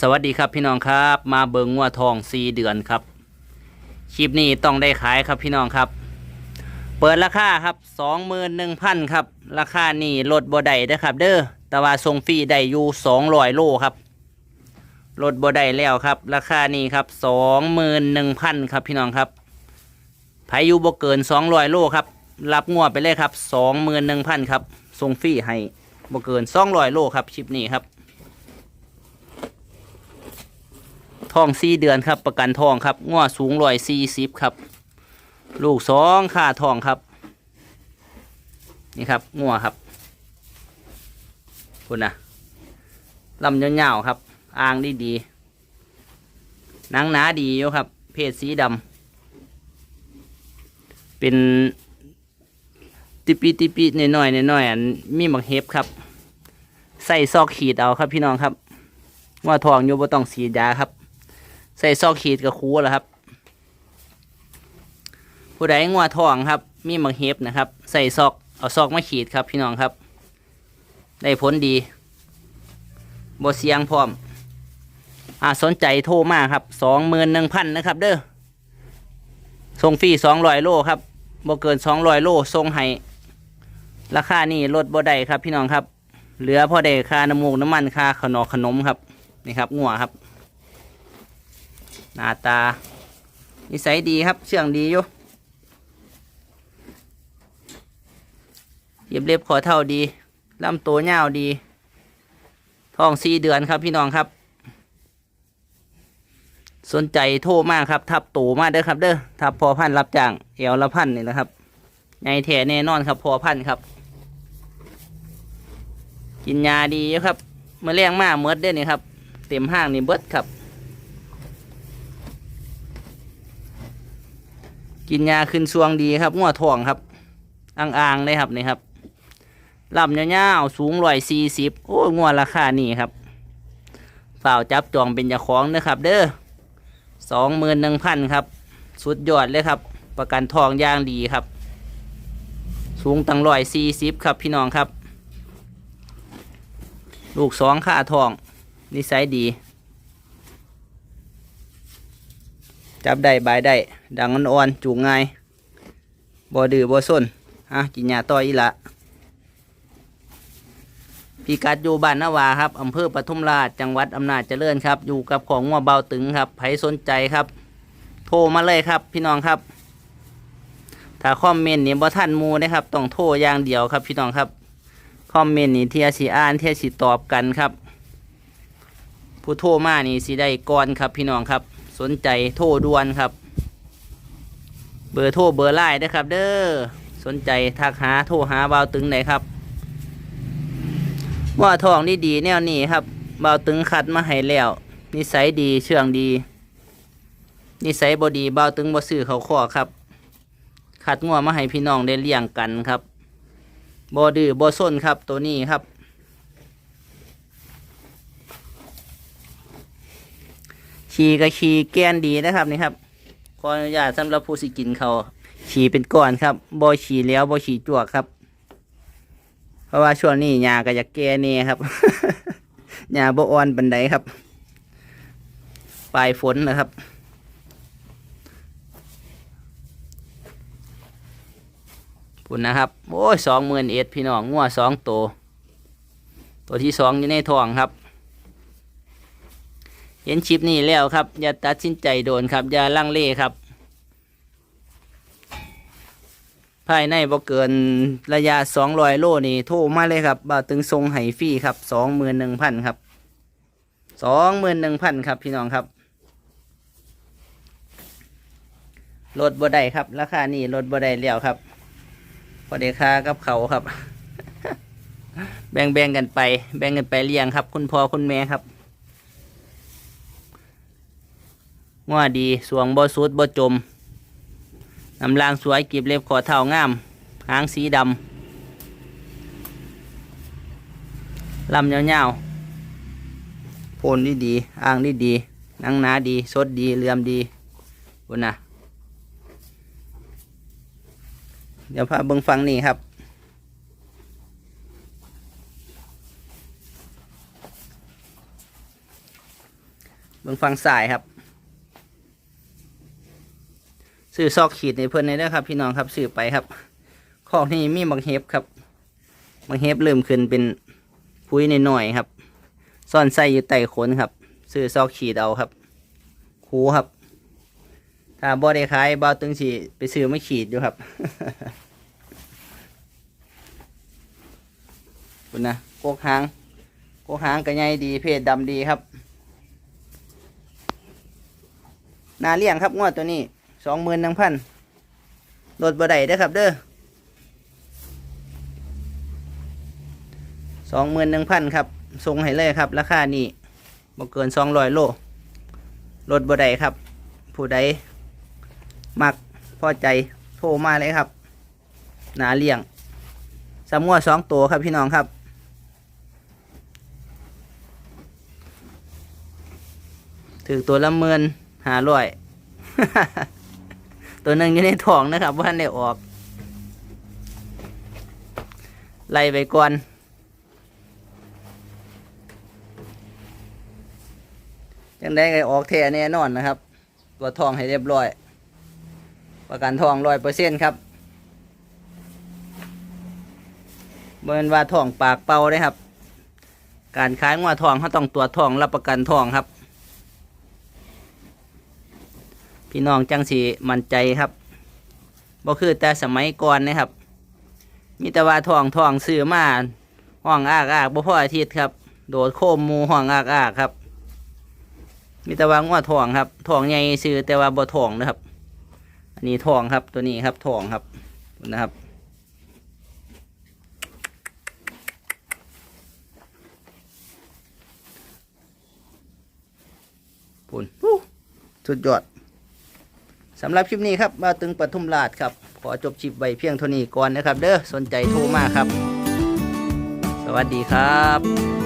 สวัสดีครับพี่น้องครับ มาเบิงงัวทองสี่เดือนครับคลิปนี้ต้องได้ขายครับพี่น้องครับ เปิดราคาครับสองหมื่นหนึ่งพันครับ ราคานี่ลดบ่ได้เด้อครับ เด้อแต่ว่าส่งฟรีได้อยู่สองร้อยโลครับลดบ่ได้แล้วครับ ราคานี่ครับสองหมื่นหนึ่งพันครับพี่น้องครับไผอยู่บ่เกินสองร้อยโลครับ รับงัวไปเลยครับสองหมื่นหนึ่งพันครับส่งฟรีให้บ่เกินสองร้อยโลครับคลิปนี้ครับ ทองสี่เดือนครับ ประกันทองครับง้อสูงร้อยสี่สิบครับ ลูกสองค่าทองครับ นี่ครับงัวครับคุณนะลำยาๆครับ อ่างดีดีๆหนังหนาดีอยู่ครับ เพศสีดำเป็นติปีติปีหน่อยๆหน่อยอันมีหมักเห็บครับ ใส่ซอกขีดเอาครับพี่น้องครับว่าทองอยู่บ่ต้องสีดยาครับ ใส่ซอกขีดกับคูแล้วครับ ผู้ใดงัวทองครับ มีมักเห็บนะครับ ใส่ซอกเอาซอกมาขีดครับพี่น้องครับ ได้ผลดีบเสียงพร้อม อ่าสนใจโทรมาครับสองหมื่นหนึ่งพันนะครับ เด้อส่งฟรีสองร้อยโลครับบ่เกินสองร้อยโลส่งให้ราคานี่ลดบ่ได้ครับ พี่น้องครับ เหลือพอได้ค่าน้ำมูกน้ำมันค่าขนมขนมครับ นี่ครับงัวครับ หน้าตา นิสัยดีครับ เชื่องดีอยู่เย็บเล็บขอเท่าดีลำตัวยาวดี ท้องสี่เดือนครับพี่น้องครับ สนใจโทรมากครับ ทับตูมากเด้อครับ เด้อทับพอพันรับจ้างเอวละพันนี่นะครับใหญ่แท้แน่นอนครับพอพันครับ กินยาดีครับเมื่อเลียงมากเมดเด้อนี่ครับ เต็มห้างนี่เบิดครับ กินยาขึ้นช่วงดีครับงัวทองครับอ่างๆเลยครับนี่ครับลำยาวๆสูงร้อยสี่สิบโอ้งัวราคานี่ครับเปล่าจับจองเป็นเจ้าของนะครับ เด้อสองหมื่นหนึ่งพันครับ สุดยอดเลยครับ ประกันทองย่างดีครับ สูงตั้งร้อยสี่สิบครับพี่น้องครับ ลูกสองค่าทองนิสัยดี จับได้บายได้ ดังอ่อนๆจูงง่ายบ่ดื้อบ่ส้นอะกินยาต่ออีละพี่กัดอยู่บ้านนาวาครับอำเภอปทุมราชจังหวัดอำนาจเจริญครับ อยู่กับของงัวเบาตึงครับไผสนใจครับ โทรมาเลยครับ พี่น้องครับ ถ้าคอมเมนต์นี่บ่ท่านมูนะครับต้องโทรอย่างเดียวครับพี่น้องครับคอมเมนต์นี่เทียสีอ่านเทียสีตอบกันครับ ผู้โทรมานี่สิได้ก่อนครับพี่น้องครับ สนใจโทรด่วนครับ เบอร์โทรเบอร์ไลน์นะครับ เด้อสนใจทักหาโทรหาเบาวตึงไหนครับว่าทองนี่ดีแนวนี้ครับเบาวตึงคัดมาให้แล้ว นิสัยดีเชื่องดี นิสัยบดีเบาวตึงบ่ซื้อเขาข้อครับคัดงัวมาให้พี่น้องได้เลี้ยงกันครับบ่ดื้อบ่ส้นครับตัวนี้ครับ ขี่ก็ขี่แกนดีนะครับนี่ครับขออนุญาตสำหรับผู้สิกินเขาขี่เป็นก้อนครับบ่ขี่แล้วบ่ขี่จวกครับ เพราะว่าช่วงนี้หญ้าก็จะแก่เน่ครับหญ้าบ่อ่อนบันไดครับปลายฝนนะครับปุ่นนะครับ โอ้ยสองหมื่นเอ็ดพี่น้องงัวสองตัว ตัวที่สองอยู่ในท้องครับ เห็นชิปนี้แล้วครับ อย่าตัดสินใจโดนครับ อย่าลังเลครับ ภายในบ่เกินระยะสองร้อยโลนี่โทรมาเลยครับบ่าตึงทรงไห้ฟรีครับสองหมื่นหนึ่งพันครับสองหมื่นหนึ่งพันครับ พี่น้องครับลดบ่ได้ครับ ราคานี่ลดบ่ได้แล้วครับพอได้ค่ากับเขาครับ แบ่งแบ่งๆกันไป แบ่งกันไปเลี้ยงครับ คุณพ่อคุณแม่ครับ งัวดีสวงบ่สุดบ่จมน้ำลางสวยกีบเล็บขอเท้างาม หางสีดำลำยาวๆโพนดีดีอ่างดีดีนังหนาดีสดดีเลื่อมดีบุญนะเดี๋ยวพาเบิ่งฟังนี่ครับเบื้งฟังสายครับ ซื้อซอกขีดในเพื่อนในเด้อครับ พี่น้องครับซื้อไปครับข้อกนี้มีบังเฮฟครับบังเฮฟเริ่มขึ้นเป็นพุ้ยในหน่อยครับซ่อนไส้อยู่ใต้ขนครับ ซื้อซอกขีดเอาครับคูครับ ถ้าบ่ได้ขายบ่าวตึงสีไปซื้อไม่ขีดอยู่ครับคุณนะโกกหางโกกหางกระไงดีเพศดำดีครับ นาเลี้ยงครับงวดตัวนี้ สองหมื่นหนึ่งพันลดบ่ได้เด้ครับเด้อสองหมื่นหนึ่งพันครับส่งให้เลยครับ ราคานี้บ่เกินสองร้อยโลลดบ่ได้ครับ ผู้ใดมักพอใจโทรมาเลยครับนาเลี้ยงสามงวสองตัวครับพี่น้องครับถือตัวละเมินหาร้อย ตัวหนึ่งอยู่ในท้องนะครับว่าได้ออก ไล่ไปก่อนยังได้ไงออกแท้แน่นอนนะครับ ตัวทองให้เรียบร้อย ประกันทองร้อยเปอร์เซ็นต์ครับเบินว่าทองปากเป่าได้ครับ การขายงัวทองเขาต้องตรวจทองรับประกันทองครับ พี่น้องจังสีมั่นใจครับบ่คือแต่สมัยก่อนนะครับ มีแต่ว่าทองทองซื้อมาห้องอากอากบ่พออาทิตย์ครับ โดดโคมมูห้องอากอากครับ มีแต่ว่างัวทองครับทองใหญ่ซื้อแต่ว่าบ่ทองนะครับ อันนี้ทองครับตัวนี้ครับทองครับนะครับปุ่นสุดยอด สำหรับคลิปนี้ครับมาตึงปทุมราชครับ ขอจบชิปไว้เพียงเท่านี้ก่อนนะครับ เด้อสนใจโทรมาครับ สวัสดีครับ